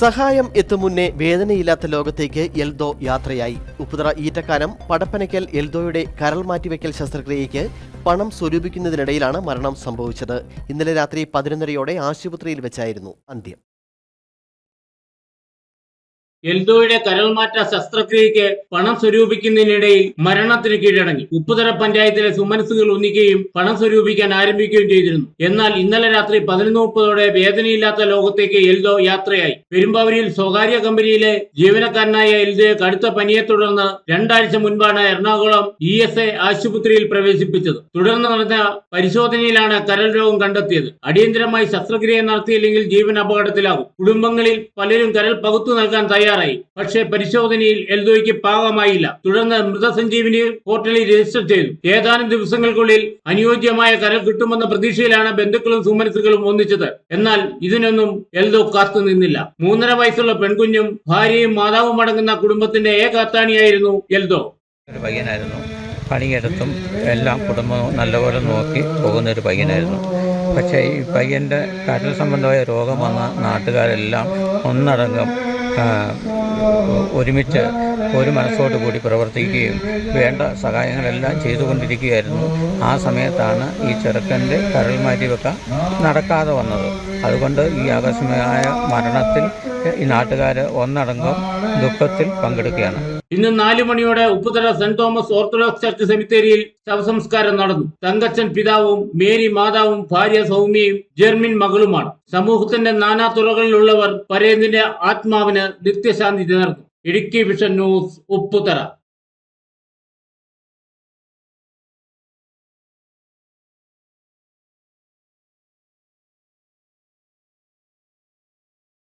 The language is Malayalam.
സഹായം എത്തും മുന്നേ വേദനയില്ലാത്ത ലോകത്തേക്ക് എൽദോ യാത്രയായി. ഉപ്പുതറ ഈറ്റക്കാനം പടപ്പനയ്ക്കൽ എൽദോയുടെ കരൾ മാറ്റിവെക്കൽ ശസ്ത്രക്രിയയ്ക്ക് പണം സ്വരൂപിക്കുന്നതിനിടയിലാണ് മരണം സംഭവിച്ചത്. ഇന്നലെ രാത്രി പതിനൊന്നരയോടെ ആശുപത്രിയിൽ വെച്ചായിരുന്നു അന്ത്യം. എൽദോയുടെ കരൾമാറ്റ ശസ്ത്രക്രിയയ്ക്ക് പണം സ്വരൂപിക്കുന്നതിനിടയിൽ മരണത്തിന് കീഴടങ്ങി. ഉപ്പുതറ പഞ്ചായത്തിലെ സുമനസുകൾ ഒന്നിക്കുകയും പണം സ്വരൂപിക്കാൻ ആരംഭിക്കുകയും ചെയ്തിരുന്നു. എന്നാൽ ഇന്നലെ രാത്രി പതിനൊന്ന് മുപ്പതോടെ വേദനയില്ലാത്ത ലോകത്തേക്ക് എൽദോ യാത്രയായി. പെരുമ്പാവൂരിൽ സ്വകാര്യ കമ്പനിയിലെ ജീവനക്കാരനായ എൽദോയെ കടുത്ത പനിയെ തുടർന്ന് രണ്ടാഴ്ച മുൻപാണ് എറണാകുളം ഇ എസ് എ ആശുപത്രിയിൽ പ്രവേശിപ്പിച്ചത്. തുടർന്ന് നടന്ന പരിശോധനയിലാണ് കരൾ രോഗം കണ്ടെത്തിയത്. അടിയന്തരമായി ശസ്ത്രക്രിയ നടത്തിയില്ലെങ്കിൽ ജീവൻ അപകടത്തിലാകും. കുടുംബങ്ങളിൽ പലരും കരൾ പകുത്തു നൽകാൻ തയ്യാറായി. പക്ഷേ പരിശോധനയിൽ എൽദോയ്ക്ക് പാകമായില്ല. തുടർന്ന് മൃതസഞ്ജീവിനി പോർട്ടലിൽ രജിസ്റ്റർ ചെയ്തു. ഏതാനും ദിവസങ്ങൾക്കുള്ളിൽ അനുയോജ്യമായ കരൾ കിട്ടുമെന്ന പ്രതീക്ഷയിലാണ് ബന്ധുക്കളും സുമനസുകളും ഒന്നിച്ചത്. എന്നാൽ ഇതിനൊന്നും എൽദോ കാത്തു നിന്നില്ല. മൂന്നര വയസ്സുള്ള പെൺകുഞ്ഞും ഭാര്യയും മാതാവും അടങ്ങുന്ന കുടുംബത്തിന്റെ ഏക അത്താണിയായിരുന്നു എൽദോ പയ്യനായിരുന്നു. പണിയെടുത്തും എല്ലാം കുടുംബവും നല്ലപോലെ നോക്കി പോകുന്ന ഒരു പയ്യനായിരുന്നു. പക്ഷേ ഈ പയ്യന്റെ കരൾ സംബന്ധമായ രോഗം വന്ന നാട്ടുകാരെല്ലാം ഒന്നടങ്കം ഒരുമിച്ച് ഒരു മനസ്സോടു കൂടി പ്രവർത്തിക്കുകയും വേണ്ട സഹായങ്ങളെല്ലാം ചെയ്തുകൊണ്ടിരിക്കുകയായിരുന്നു. ആ സമയത്താണ് ഈ ചെറുക്കന്റെ കരൾ മാറ്റിവെക്കാൻ നടക്കാതെ വന്നത്. അതുകൊണ്ട് ഈ ആകസ്മികമായ മരണത്തിൽ ഈ നാട്ടുകാർ ഒന്നടങ്കം ദുഃഖത്തിൽ പങ്കെടുക്കുകയാണ്. ഇന്ന് നാലു മണിയോടെ Upputhala saint Thomas orthodox church സെമിത്തേരിയിൽ ശവസംസ്കാരം നടന്നു. തങ്കച്ചൻ പിതാവും മേരി മാതാവും ഭാര്യ സൗമ്യയും ജെർമിൻ മകളുമാണ്. സമൂഹത്തിന്റെ നാനാ തുറകളിലുള്ളവർ പരേന്ദിന്റെ ആത്മാവിന് നിത്യശാന്തി നേർന്നു ഇടുക്കി വിഷൻ ന്യൂസ് ഉപ്പുതറ.